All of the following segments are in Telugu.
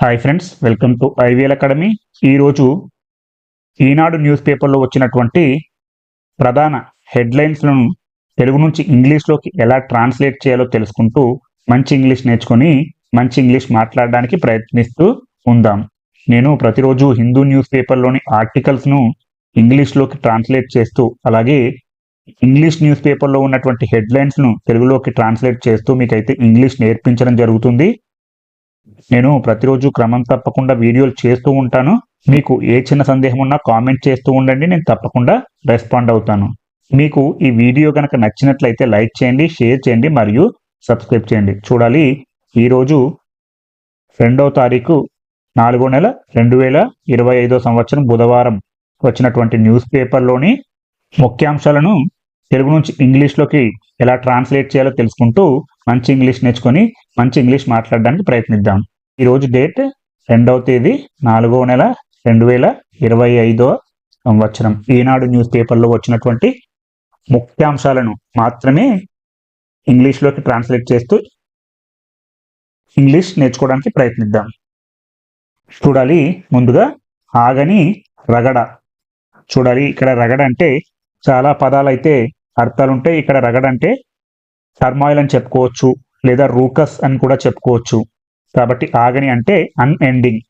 Hi friends welcome to IVL academy ఈరోజు ఈనాడు న్యూస్ పేపర్లో వచ్చినటువంటి ప్రధాన హెడ్లైన్స్లను తెలుగు నుంచి ఇంగ్లీష్లోకి ఎలా ట్రాన్స్లేట్ చేయాలో తెలుసుకుంటూ మంచి ఇంగ్లీష్ నేర్చుకొని మంచి ఇంగ్లీష్ మాట్లాడడానికి ప్రయత్నిస్తూ ఉందాం. నేను ప్రతిరోజు హిందూ న్యూస్ పేపర్లోని ఆర్టికల్స్ను ఇంగ్లీష్లోకి ట్రాన్స్లేట్ చేస్తూ అలాగే ఇంగ్లీష్ న్యూస్ పేపర్లో ఉన్నటువంటి హెడ్లైన్స్ను తెలుగులోకి ట్రాన్స్లేట్ చేస్తూ మీకైతే ఇంగ్లీష్ నేర్పించడం జరుగుతుంది. నేను ప్రతిరోజు క్రమం తప్పకుండా వీడియోలు చేస్తూ ఉంటాను. మీకు ఏ చిన్న సందేహం ఉన్నా కామెంట్ చేస్తూ ఉండండి. నేను తప్పకుండా రెస్పాండ్ అవుతాను. మీకు ఈ వీడియో కనుక నచ్చినట్లయితే లైక్ చేయండి షేర్ చేయండి మరియు సబ్స్క్రైబ్ చేయండి. చూడాలి ఈరోజు రెండవ తారీఖు నాలుగో నెల రెండు వేల ఇరవై ఐదో సంవత్సరం బుధవారం వచ్చినటువంటి న్యూస్ పేపర్లోని ముఖ్యాంశాలను తెలుగు నుంచి ఇంగ్లీష్లోకి ఎలా ట్రాన్స్లేట్ చేయాలో తెలుసుకుంటూ మంచి ఇంగ్లీష్ నేర్చుకొని మంచి ఇంగ్లీష్ మాట్లాడడానికి ప్రయత్నిద్దాం. ఈరోజు డేట్ రెండవ తేదీ నాలుగవ నెల రెండు వేల ఇరవై ఐదో సంవత్సరం. ఈనాడు న్యూస్ పేపర్లో వచ్చినటువంటి ముఖ్యాంశాలను మాత్రమే ఇంగ్లీష్లోకి ట్రాన్స్లేట్ చేస్తూ ఇంగ్లీష్ నేర్చుకోవడానికి ప్రయత్నిద్దాం. చూడాలి ముందుగా ఆగని రగడ. చూడాలి ఇక్కడ రగడ అంటే చాలా పదాలు అయితే అర్థాలు ఉంటాయి ఇక్కడ రగడ అంటే టర్మాయిల్ అని చెప్పుకోవచ్చు లేదా రూకస్ అని కూడా చెప్పుకోవచ్చు. కాబట్టి ఆగని అంటే అన్ఎండింగ్.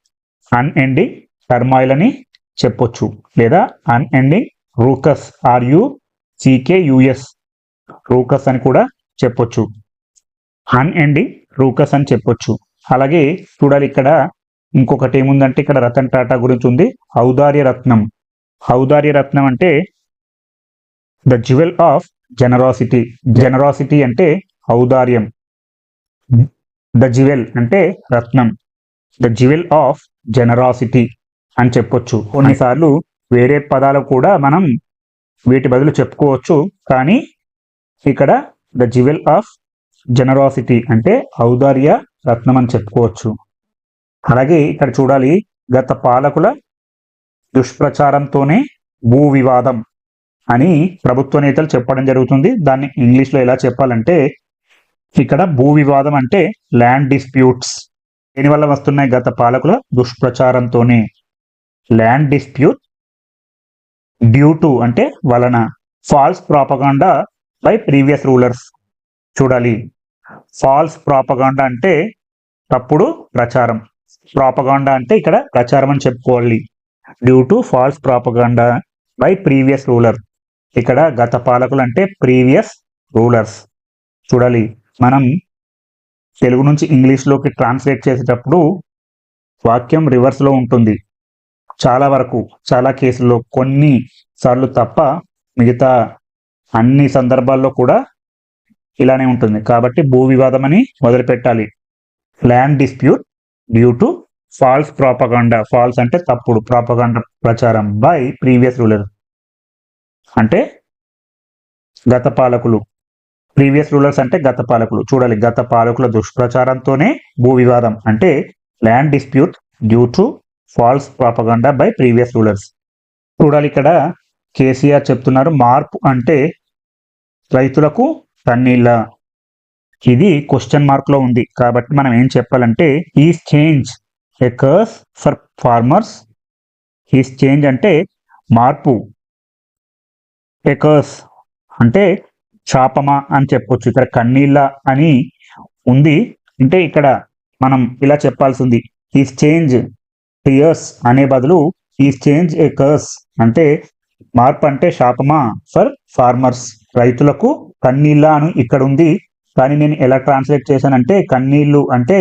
అన్ఎండింగ్ టర్మాయిల్ అని చెప్పొచ్చు. లేదా unending ruckus R U C K U S ruckus అని కూడా చెప్పొచ్చు. అన్ఎండింగ్ రూకస్ అని చెప్పొచ్చు. అలాగే చూడాలి ఇక్కడ ఇంకొకటి ఏముందంటే ఇక్కడ రతన్ టాటా గురించి ఉంది. ఔదార్య రత్నం ఔదార్య రత్నం అంటే the jewel of generosity generosity అంటే ఔదార్యం. ద జ్యువెల్ అంటే రత్నం. ద జ్యువెల్ ఆఫ్ జనరాసిటీ అని చెప్పొచ్చు. కొన్నిసార్లు వేరే పదాలు కూడా మనం వీటి బదులు చెప్పుకోవచ్చు కానీ ఇక్కడ ద జ్యువెల్ ఆఫ్ జనరాసిటీ అంటే ఔదార్య రత్నం అని చెప్పుకోవచ్చు. అలాగే ఇక్కడ చూడాలి గత పాలకుల దుష్ప్రచారంతోనే భూ వివాదం అని ప్రభుత్వ నేతలు చెప్పడం జరుగుతుంది. దాన్ని ఇంగ్లీష్లో ఎలా చెప్పాలంటే ఇక్కడ భూ వివాదం అంటే ల్యాండ్ డిస్ప్యూట్స్. దీనివల్ల వస్తున్నాయి? గత పాలకుల దుష్ప్రచారంతోనే. ల్యాండ్ డిస్ప్యూట్ డ్యూ టు అంటే వలన. False propaganda by previous rulers. చూడాలి. ఫాల్స్ ప్రాపగాండా అంటే తప్పుడు ప్రచారం. ప్రాపగాండా అంటే ఇక్కడ ప్రచారం అని చెప్పుకోవాలి. Due to false propaganda by previous ruler. ఇక్కడ గత పాలకులు అంటే ప్రీవియస్ రూలర్స్. చూడాలి మనం తెలుగు నుంచి ఇంగ్లీష్లోకి ట్రాన్స్లేట్ చేసేటప్పుడు వాక్యం రివర్స్లో ఉంటుంది. చాలా వరకు చాలా కేసుల్లో కొన్ని సార్లు తప్ప మిగతా అన్ని సందర్భాల్లో కూడా ఇలానే ఉంటుంది. కాబట్టి భూ వివాదం అని మొదలుపెట్టాలి. Land dispute due to false propaganda. False అంటే తప్పుడు ప్రాపగాండా ప్రచారం బై ప్రీవియస్ రూలర్. అంటే గత పాలకులు ప్రీవియస్ రూలర్స్ అంటే గత పాలకులు. చూడాలి గత పాలకుల దుష్ప్రచారంతోనే భూ వివాదం అంటే land dispute due to false propaganda by previous rulers. చూడాలి ఇక్కడ కేసీఆర్ చెప్తున్నారు మార్పు అంటే రైతులకు తన్నీళ్ళ. ఇది క్వశ్చన్ మార్క్లో ఉంది. కాబట్టి మనం ఏం చెప్పాలంటే is change a curse for farmers is change అంటే మార్పు. ఎకర్స్ అంటే చాపమా అని చెప్పొచ్చు. ఇక్కడ కన్నీళ్ళ అని ఉంది. అంటే ఇక్కడ మనం ఇలా చెప్పాల్సింది ఈ చేంజ్ టియర్స్ అనే బదులు ఈ చేంజ్ ఏ కర్స్ అంటే మార్పు అంటే శాపమా? For farmers. రైతులకు కన్నీళ్ళ అని ఇక్కడ ఉంది. కానీ నేను ఎలా ట్రాన్స్లేట్ చేశానంటే కన్నీళ్ళు అంటే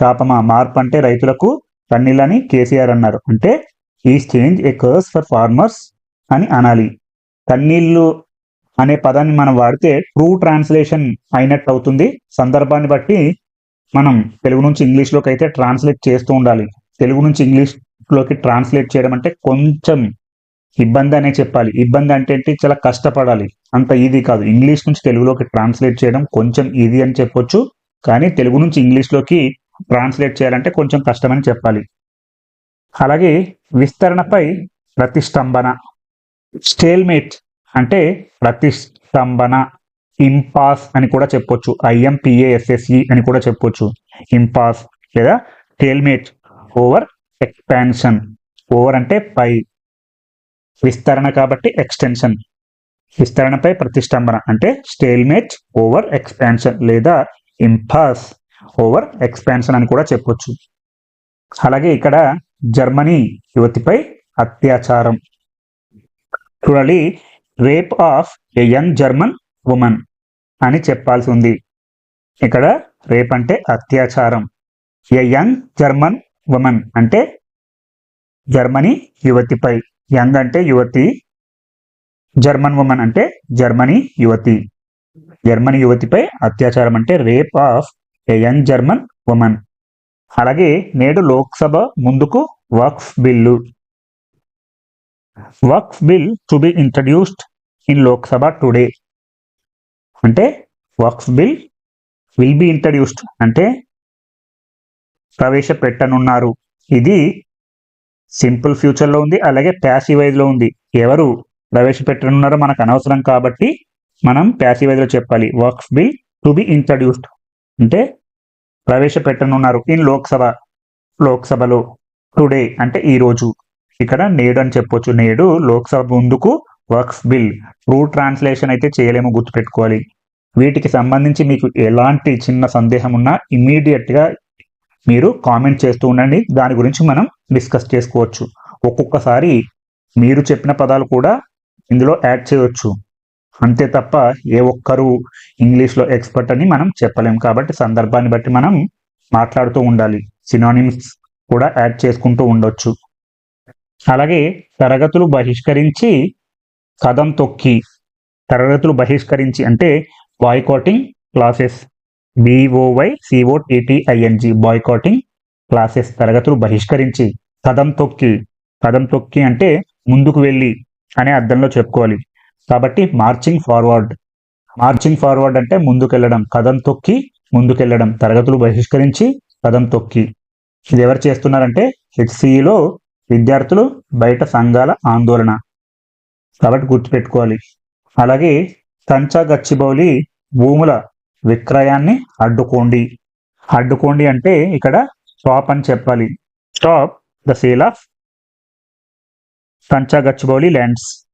శాపమా మార్పు అంటే రైతులకు కన్నీళ్ళని కేసీఆర్ అన్నారు. అంటే ఈ change a curse for farmers అని అనాలి. కన్నీళ్ళు అనే పదాన్ని మనం వాడితే ట్రూ ట్రాన్స్లేషన్ అయినట్టు అవుతుంది సందర్భాన్ని బట్టి మనం తెలుగు నుంచి ఇంగ్లీష్లోకి అయితే ట్రాన్స్లేట్ చేస్తూ ఉండాలి. తెలుగు నుంచి ఇంగ్లీష్లోకి ట్రాన్స్లేట్ చేయడం అంటే కొంచెం ఇబ్బంది అనే చెప్పాలి. ఇబ్బంది అంటే ఏంటి? చాలా కష్టపడాలి. అంత ఈజీ కాదు. ఇంగ్లీష్ నుంచి తెలుగులోకి ట్రాన్స్లేట్ చేయడం కొంచెం ఈజీ అని చెప్పొచ్చు. కానీ తెలుగు నుంచి ఇంగ్లీష్లోకి ట్రాన్స్లేట్ చేయాలంటే కొంచెం కష్టమని చెప్పాలి. అలాగే విస్తరణపై ప్రతిష్టంభన స్టేల్మేట్ అంటే ప్రతిష్టంభన ఇంపాస్ అని కూడా చెప్పొచ్చు. ఐఎంపిఏఎస్ఎస్ఈ అని కూడా చెప్పొచ్చు. ఇంపాస్ లేదా స్టేల్మేట్. Over expansion. ఓవర్ అంటే పై. విస్తరణ కాబట్టి ఎక్స్టెన్షన్. విస్తరణపై ప్రతిష్టంభన అంటే స్టేల్మేట్ ఓవర్ ఎక్స్పాన్షన్ లేదా ఇంపాస్. ఓవర్ ఎక్స్పాన్షన్ అని కూడా చెప్పొచ్చు. అలాగే ఇక్కడ జర్మనీ యువతిపై అత్యాచారం. చూడాలి rape of a young German women అని చెప్పాల్సి ఉంది. ఇక్కడ రేప్ అంటే అత్యాచారం. ఏ యంగ్ జర్మన్ ఉమెన్ అంటే జర్మనీ యువతిపై. యంగ్ అంటే యువతి జర్మన్ ఉమెన్ అంటే జర్మనీ యువతి. జర్మనీ యువతిపై అత్యాచారం అంటే rape of a young German women. అలాగే నేడు లోక్సభ ముందుకు Waqf bill. Waqf bill to be introduced in Lok Sabha today అంటే Waqf bill will be introduced అంటే ప్రవేశపెట్టనున్నారు. ఇది సింపుల్ ఫ్యూచర్లో ఉంది అలాగే ప్యాసివైజ్లో ఉంది. ఎవరు ప్రవేశపెట్టనున్నారో మనకు అనవసరం కాబట్టి మనం ప్యాసివైజ్లో చెప్పాలి. Waqf bill to be introduced అంటే ప్రవేశపెట్టనున్నారు. ఇన్ లోక్సభ లోక్సభలో టుడే అంటే ఈరోజు ఇక్కడ నేడు అని చెప్పొచ్చు. నేడు లోక్సభ ముందుకు వర్క్స్ బిల్ ట్రూ ట్రాన్స్లేషన్ అయితే చేయలేము గుర్తుపెట్టుకోవాలి. వీటికి సంబంధించి మీకు ఎలాంటి చిన్న సందేహం ఉన్నా ఇమీడియట్గా మీరు కామెంట్ చేస్తూ ఉండండి. దాని గురించి మనం డిస్కస్ చేసుకోవచ్చు. ఒక్కొక్కసారి మీరు చెప్పిన పదాలు కూడా ఇందులో యాడ్ చేయవచ్చు అంతే తప్ప ఏ ఒక్కరు ఇంగ్లీష్లో ఎక్స్పర్ట్ అని మనం చెప్పలేం. కాబట్టి సందర్భాన్ని బట్టి మనం మాట్లాడుతూ ఉండాలి. సినానిమ్స్ కూడా యాడ్ చేసుకుంటూ ఉండొచ్చు. అలాగే తరగతులు బహిష్కరించి కథం తొక్కి తరగతులు బహిష్కరించి అంటే బాయ్కాటింగ్ క్లాసెస్ బిఓవై సిఓటిటిఐఎన్జి బాయ్కాటింగ్ క్లాసెస్ తరగతులు బహిష్కరించి కథం తొక్కి. కథం తొక్కి అంటే ముందుకు వెళ్ళి అనే అర్థంలో చెప్పుకోవాలి. కాబట్టి మార్చింగ్ ఫార్వర్డ్ మార్చింగ్ ఫార్వర్డ్ అంటే ముందుకెళ్ళడం కథం తొక్కి ముందుకెళ్ళడం తరగతులు బహిష్కరించి కథం తొక్కి. ఇది ఎవరు చేస్తున్నారంటే హెచ్సిఈలో విద్యార్థులు బయట సంఘాల ఆందోళన. కాబట్టి గుర్తుపెట్టుకోవాలి. అలాగే కంచా గచ్చిబౌలి భూముల విక్రయాన్ని అడ్డుకోండి. అడ్డుకోండి అంటే ఇక్కడ స్టాప్ అని చెప్పాలి. Stop the sale of Kancha Gachibowli lands.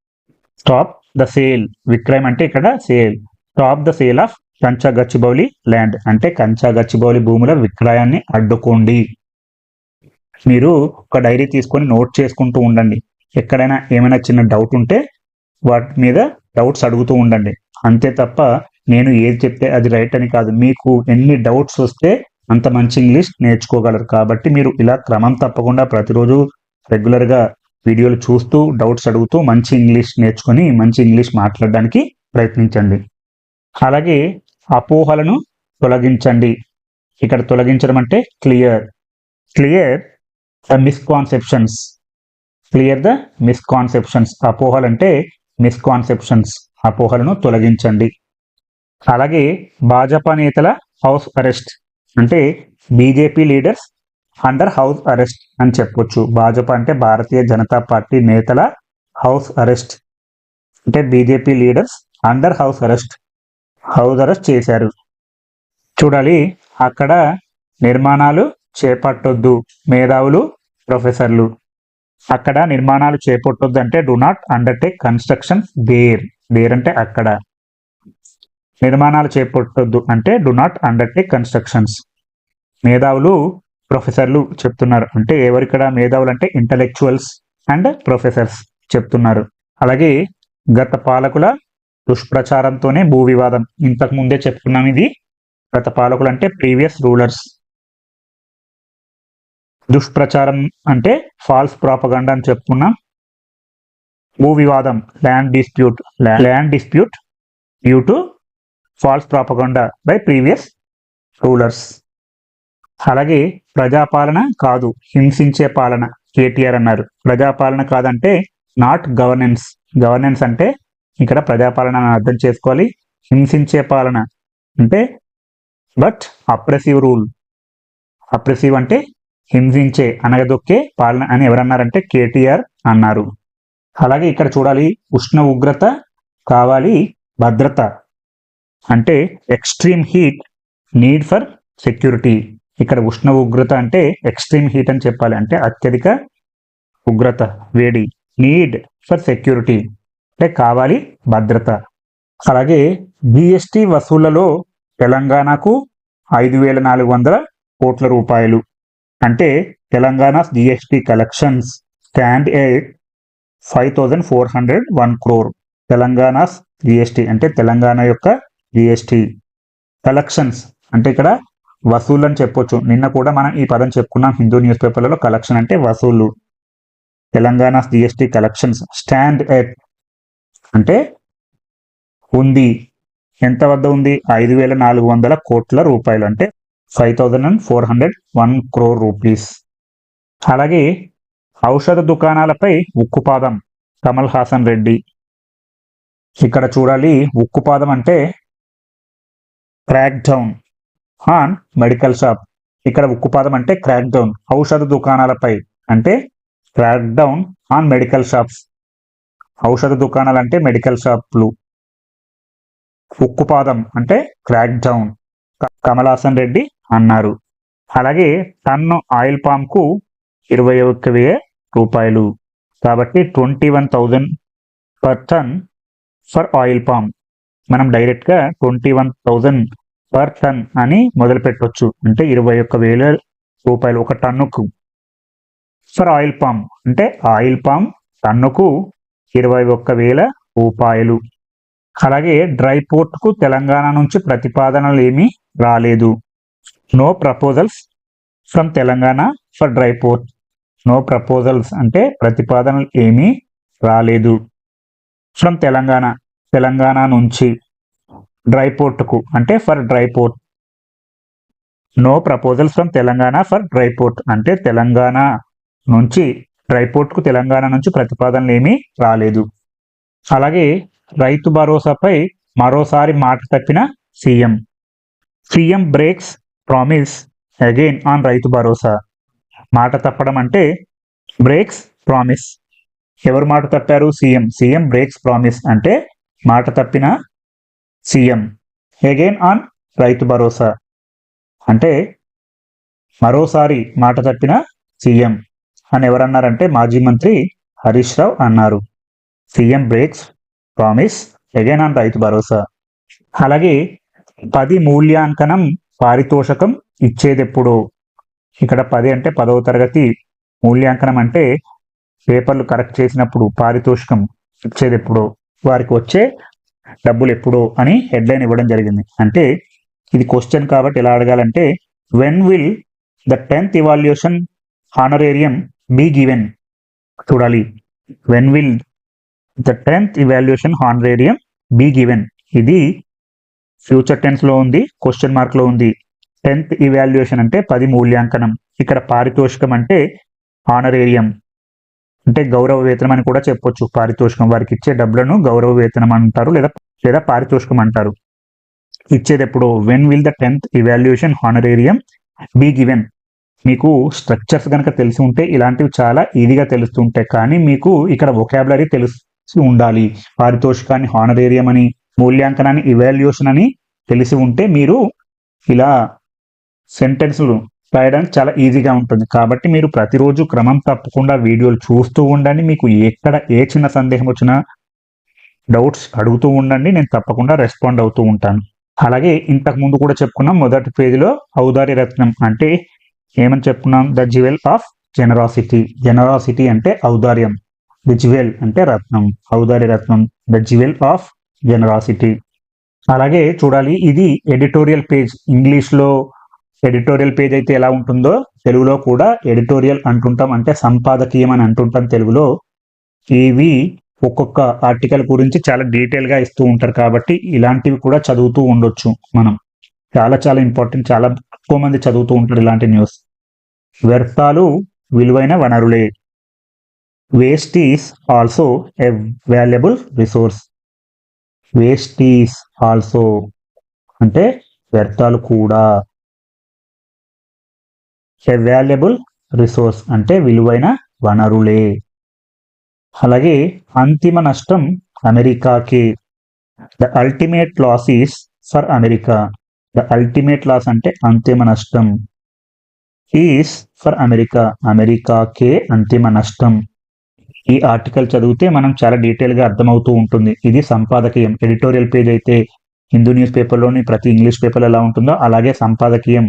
Stop the sale. విక్రయం అంటే ఇక్కడ sale. Stop the sale of Kancha Gachibowli land. అంటే కంచా గచ్చిబౌలి భూముల విక్రయాన్ని అడ్డుకోండి. మీరు ఒక డైరీ తీసుకొని నోట్ చేసుకుంటూ ఉండండి. ఎక్కడైనా ఏమైనా చిన్న డౌట్ ఉంటే వాటి మీద డౌట్స్ అడుగుతూ ఉండండి. అంతే తప్ప నేను ఏది చెప్తే అది రైట్ అని కాదు. మీకు ఎన్ని డౌట్స్ వస్తే అంత మంచి ఇంగ్లీష్ నేర్చుకోగలరు. కాబట్టి మీరు ఇలా క్రమం తప్పకుండా ప్రతిరోజు రెగ్యులర్గా వీడియోలు చూస్తూ డౌట్స్ అడుగుతూ మంచి ఇంగ్లీష్ నేర్చుకొని మంచి ఇంగ్లీష్ మాట్లాడడానికి ప్రయత్నించండి. అలాగే అపోహలను తొలగించండి. ఇక్కడ తొలగించడం అంటే clear. Clear the misconceptions clear the misconceptions అపోహలు అంటే మిస్కాన్సెప్షన్స్ అపోహలను తొలగించండి. అలాగే భాజపా నేతల హౌస్ అరెస్ట్ అంటే BJP leaders under house arrest అని చెప్పొచ్చు. భాజపా అంటే భారతీయ జనతా పార్టీ నేతల హౌస్ అరెస్ట్ అంటే BJP leaders under house arrest house arrest చేశారు. చూడాలి. అక్కడ నిర్మాణాలు చేపట్టొద్దు. మేధావులు ప్రొఫెసర్లు అక్కడ నిర్మాణాలు చేపట్టొద్దు అంటే do not undertake construction there there అంటే అక్కడ. నిర్మాణాలు చేపట్టొద్దు అంటే డు నాట్ అండర్టేక్ కన్స్ట్రక్షన్స్ మేధావులు ప్రొఫెసర్లు చెప్తున్నారు. అంటే ఎవరిక్కడ మేధావులు అంటే ఇంటలెక్చువల్స్ అండ్ ప్రొఫెసర్స్ చెప్తున్నారు. అలాగే గత పాలకుల దుష్ప్రచారంతోనే భూ వివాదం ఇంతకు ముందే చెప్పుకున్నాం ఇది. గత పాలకులు అంటే ప్రీవియస్ రూలర్స్ దుష్ప్రచారం అంటే ఫాల్స్ ప్రాపగండా అని చెప్పుకున్నాం భూ వివాదం land dispute land dispute due to false propaganda by previous rulers అలాగే ప్రజాపాలన కాదు హింసించే పాలన కేటీఆర్ అన్నారు. ప్రజాపాలన కాదంటే నాట్ గవర్నెన్స్ గవర్నెన్స్ అంటే ఇక్కడ ప్రజాపాలన అర్థం చేసుకోవాలి. హింసించే పాలన అంటే బట్ అప్రెసివ్ రూల్ అప్రెసివ్ అంటే హింసించే అనగదొక్కే పాలన అని ఎవరన్నారంటే కేటీఆర్ అన్నారు. అలాగే ఇక్కడ చూడాలి ఉష్ణ ఉగ్రత కావాలి భద్రత. అంటే extreme heat need for security. ఇక్కడ ఉష్ణ ఉగ్రత అంటే ఎక్స్ట్రీమ్ హీట్ అని చెప్పాలి అంటే అత్యధిక ఉగ్రత వేడి. నీడ్ ఫర్ సెక్యూరిటీ అంటే కావాలి భద్రత. అలాగే జిఎస్టి వసూళ్ళలో తెలంగాణకు ఐదు వేల నాలుగు వందల కోట్ల రూపాయలు. అంటే Telangana GST collections stand eight five thousand four hundred one crore Telangana GST అంటే తెలంగాణ యొక్క జిఎస్టి కలెక్షన్స్ అంటే ఇక్కడ వసూలు అని చెప్పొచ్చు. నిన్న కూడా మనం ఈ పదం చెప్పుకున్నాం. హిందూ న్యూస్ పేపర్లలో కలెక్షన్ అంటే వసూలు Telangana GST collections stand at అంటే ఉంది. ఎంత వద్ద ఉంది? ఐదు వేల నాలుగు వందల కోట్ల రూపాయలు. అంటే five thousand and four hundred one crore rupees. అలాగే ఔషధ దుకాణాలపై ఉక్కుపాదం కమల్ హాసన్ రెడ్డి. ఇక్కడ చూడాలి ఉక్కుపాదం అంటే crack down on medical shop. ఇక్కడ ఉక్కుపాదం అంటే క్రాక్ డౌన్ ఔషధ దుకాణాలపై అంటే crack down on medical shops. ఔషధ దుకాణాలు అంటే మెడికల్ షాప్లు. ఉక్కుపాదం అంటే క్రాక్ డౌన్ కమల్ హాసన్ రెడ్డి అన్నారు. అలాగే టన్ను ఆయిల్ పామ్కు ఇరవై ఒక్క వెయ్యి రూపాయలు. కాబట్టి twenty one thousand per ton for oil palm మనం డైరెక్ట్గా twenty one thousand per ton అని మొదలు పెట్టవచ్చు అంటే ఇరవై ఒక్క వేల రూపాయలు ఒక టన్నుకు. ఫర్ ఆయిల్ పామ్ అంటే ఆయిల్ పామ్ టన్నుకు ఇరవై ఒక్క వేల రూపాయలు. అలాగే డ్రై పోర్ట్కు తెలంగాణ నుంచి ప్రతిపాదనలు ఏమీ రాలేదు. No proposals from Telangana for dry port no proposals అంటే ప్రతిపాదనలు ఏమీ రాలేదు. ఫ్రమ్ తెలంగాణ తెలంగాణ నుంచి డ్రై పోర్ట్కు అంటే for dry port no proposals from Telangana for dry port అంటే తెలంగాణ నుంచి డ్రై పోర్ట్కు తెలంగాణ నుంచి ప్రతిపాదనలు ఏమీ రాలేదు. అలాగే రైతు భరోసాపై మరోసారి మాట తప్పిన CM. CM breaks promise again on Rythu Bharosa. మాట తప్పడం అంటే బ్రేక్స్ ప్రామిస్ ఎవరు మాట తప్పారు? సీఎం. సీఎం బ్రేక్స్ ప్రామిస్ అంటే మాట తప్పిన సీఎం. అగైన్ ఆన్ రైతు భరోసా. అంటే మరోసారి మాట తప్పిన సీఎం అని ఎవరన్నారంటే మాజీ మంత్రి హరీష్ రావు అన్నారు. CM breaks promise again on Rythu Bharosa. అలాగే పది మూల్యాంకనం పారితోషకం ఇచ్చేదెప్పుడు. ఇక్కడ పది అంటే పదవ తరగతి మూల్యాంకనం అంటే పేపర్లు కరెక్ట్ చేసినప్పుడు పారితోషికం ఇచ్చేదెప్పుడు. వారికి వచ్చే డబ్బులు ఎప్పుడు అని హెడ్లైన్ ఇవ్వడం జరిగింది. అంటే ఇది క్వశ్చన్ కాబట్టి ఎలా అడగాలంటే when will the tenth evaluation honorarium be given చూడాలి. When will the tenth evaluation honorarium be given ఇది ఫ్యూచర్ టెన్స్లో ఉంది క్వశ్చన్ మార్క్లో ఉంది. టెన్త్ ఇవాల్యుయేషన్ అంటే పది మూల్యాంకనం. ఇక్కడ పారితోషికం అంటే ఆనరేరియం అంటే గౌరవ వేతనం అని కూడా చెప్పొచ్చు. పారితోషికం వారికి ఇచ్చే డబ్బులను గౌరవ వేతనం అంటారు లేదా లేదా పారితోషికం అంటారు. ఇచ్చేది ఎప్పుడు? When will the tenth evaluation honorarium be given మీకు స్ట్రక్చర్స్ కనుక తెలిసి ఉంటే ఇలాంటివి చాలా ఈజీగా తెలుస్తుంటాయి. కానీ మీకు ఇక్కడ ఒకాబులరీ తెలిసి ఉండాలి. పారితోషికాన్ని హానరేరియం అని మూల్యాంకనాన్ని ఇవాల్యుయేషన్ అని తెలిసి ఉంటే మీరు ఇలా సెంటెన్స్లు రాయడానికి చాలా ఈజీగా ఉంటుంది. కాబట్టి మీరు ప్రతిరోజు క్రమం తప్పకుండా వీడియోలు చూస్తూ ఉండండి. మీకు ఎక్కడ ఏ చిన్న సందేహం వచ్చినా డౌట్స్ అడుగుతూ ఉండండి. నేను తప్పకుండా రెస్పాండ్ అవుతూ ఉంటాను. అలాగే ఇంతకు ముందు కూడా చెప్పుకున్నాం మొదటి పేజీలో ఔదార్య రత్నం అంటే ఏమని చెప్పుకున్నాం? The jewel of generosity generosity అంటే ఔదార్యం. ది జ్యువెల్ అంటే రత్నం. ఔదార్య రత్నం. ద జ్యువెల్ ఆఫ్ జనరాసిటీ అలాగే చూడాలి ఇది ఎడిటోరియల్ పేజ్. ఇంగ్లీష్లో ఎడిటోరియల్ పేజ్ అయితే ఎలా ఉంటుందో తెలుగులో కూడా ఎడిటోరియల్ అంటుంటాం. అంటే సంపాదకీయం అని అంటుంటాం తెలుగులో. ఇవి ఒక్కొక్క ఆర్టికల్ గురించి చాలా డీటెయిల్గా ఇస్తూ ఉంటారు కాబట్టి ఇలాంటివి కూడా చదువుతూ ఉండొచ్చు మనం. చాలా చాలా ఇంపార్టెంట్. చాలా ఎక్కువ మంది చదువుతూ ఉంటారు ఇలాంటి న్యూస్. వ్యర్థాలు విలువైన వనరులే. Waste is also a valuable resource. Waste is also అంటే వ్యర్థాలు కూడా. ఎ వాల్యుబుల్ రిసోర్స్ అంటే విలువైన వనరులే. అలాగే అంతిమ నష్టం అమెరికాకి. The ultimate loss is for America. The ultimate loss అంటే అంతిమ నష్టం. Is for America. అమెరికాకే అంతిమ నష్టం. ఈ ఆర్టికల్ చదివితే మనం చాలా డీటెయిల్గా అర్థమవుతూ ఉంటుంది. ఇది సంపాదకీయం. ఎడిటోరియల్ పేజ్ అయితే హిందూ న్యూస్ పేపర్లోని ప్రతి ఇంగ్లీష్ పేపర్ ఎలా ఉంటుందో అలాగే సంపాదకీయం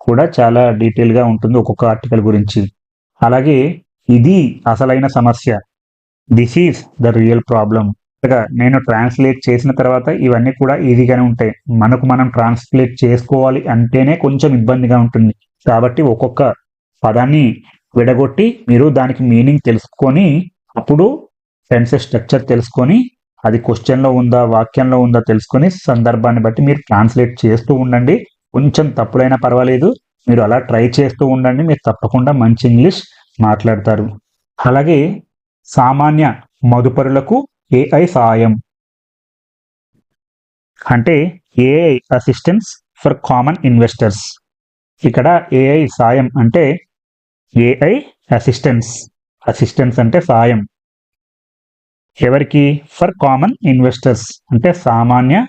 కూడా చాలా డీటెయిల్గా ఉంటుంది ఒక్కొక్క ఆర్టికల్ గురించి. అలాగే ఇది అసలైన సమస్య. This is the real problem నేను ట్రాన్స్లేట్ చేసిన తర్వాత ఇవన్నీ కూడా ఈజీగానే ఉంటాయి. మనకు మనం ట్రాన్స్లేట్ చేసుకోవాలి అంటేనే కొంచెం ఇబ్బందిగా ఉంటుంది. కాబట్టి ఒక్కొక్క పదాన్ని విడగొట్టి మీరు దానికి మీనింగ్ తెలుసుకొని అప్పుడు సెన్సెస్ స్ట్రక్చర్ తెలుసుకొని అది క్వశ్చన్లో ఉందా వాక్యంలో ఉందా తెలుసుకొని సందర్భాన్ని బట్టి మీరు ట్రాన్స్లేట్ చేస్తూ ఉండండి. కొంచెం తప్పుడైనా పర్వాలేదు. మీరు అలా ట్రై చేస్తూ ఉండండి. మీరు తప్పకుండా మంచి ఇంగ్లీష్ మాట్లాడతారు. అలాగే సామాన్య మదుపరులకు ఏఐ సాయం అంటే AI assistance for common investors ఇక్కడ ఏఐ సాయం అంటే ఏఐ అసిస్టెన్స్ అసిస్టెన్స్ అంటే సాయం. ఎవరికి? ఫర్ కామన్ ఇన్వెస్టర్స్ అంటే సామాన్య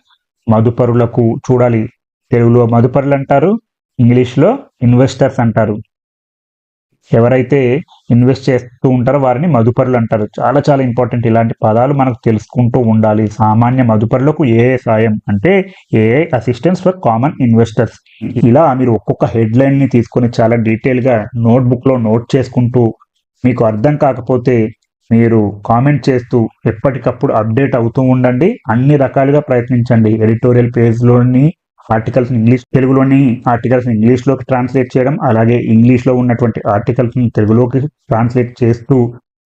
మదుపరులకు. చూడాలి. తెలుగులో మదుపరులు అంటారు ఇంగ్లీష్లో ఇన్వెస్టర్స్ అంటారు. ఎవరైతే ఇన్వెస్ట్ చేస్తూ ఉంటారో వారిని మదుపరులు అంటారు. చాలా చాలా ఇంపార్టెంట్ ఇలాంటి పదాలు మనకు తెలుసుకుంటూ ఉండాలి. సామాన్య మదుపరులకు ఏ సాయం అంటే AI assistance for common investors ఇలా మీరు ఒక్కొక్క హెడ్లైన్ని తీసుకొని చాలా డీటెయిల్గా నోట్బుక్లో నోట్ చేసుకుంటూ మీకు అర్థం కాకపోతే మీరు కామెంట్ చేస్తూ ఎప్పటికప్పుడు అప్డేట్ అవుతూ ఉండండి. అన్ని రకాలుగా ప్రయత్నించండి. ఎడిటోరియల్ పేజ్లోని ఆర్టికల్స్ ఇంగ్లీష్ తెలుగులోని ఆర్టికల్స్ ఇంగ్లీష్లోకి ట్రాన్స్లేట్ చేయడం అలాగే ఇంగ్లీష్లో ఉన్నటువంటి ఆర్టికల్స్ తెలుగులోకి ట్రాన్స్లేట్ చేస్తూ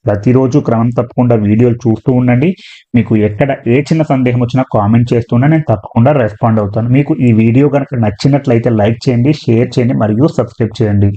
ప్రతిరోజు క్రమం తప్పకుండా వీడియోలు చూస్తూ ఉండండి. మీకు ఎక్కడ ఏ చిన్న సందేహం వచ్చినా కామెంట్ చేస్తున్నా నేను తప్పకుండా రెస్పాండ్ అవుతాను. మీకు ఈ వీడియో కనుక నచ్చినట్లయితే లైక్ చేయండి షేర్ చేయండి మరియు సబ్స్క్రైబ్ చేయండి.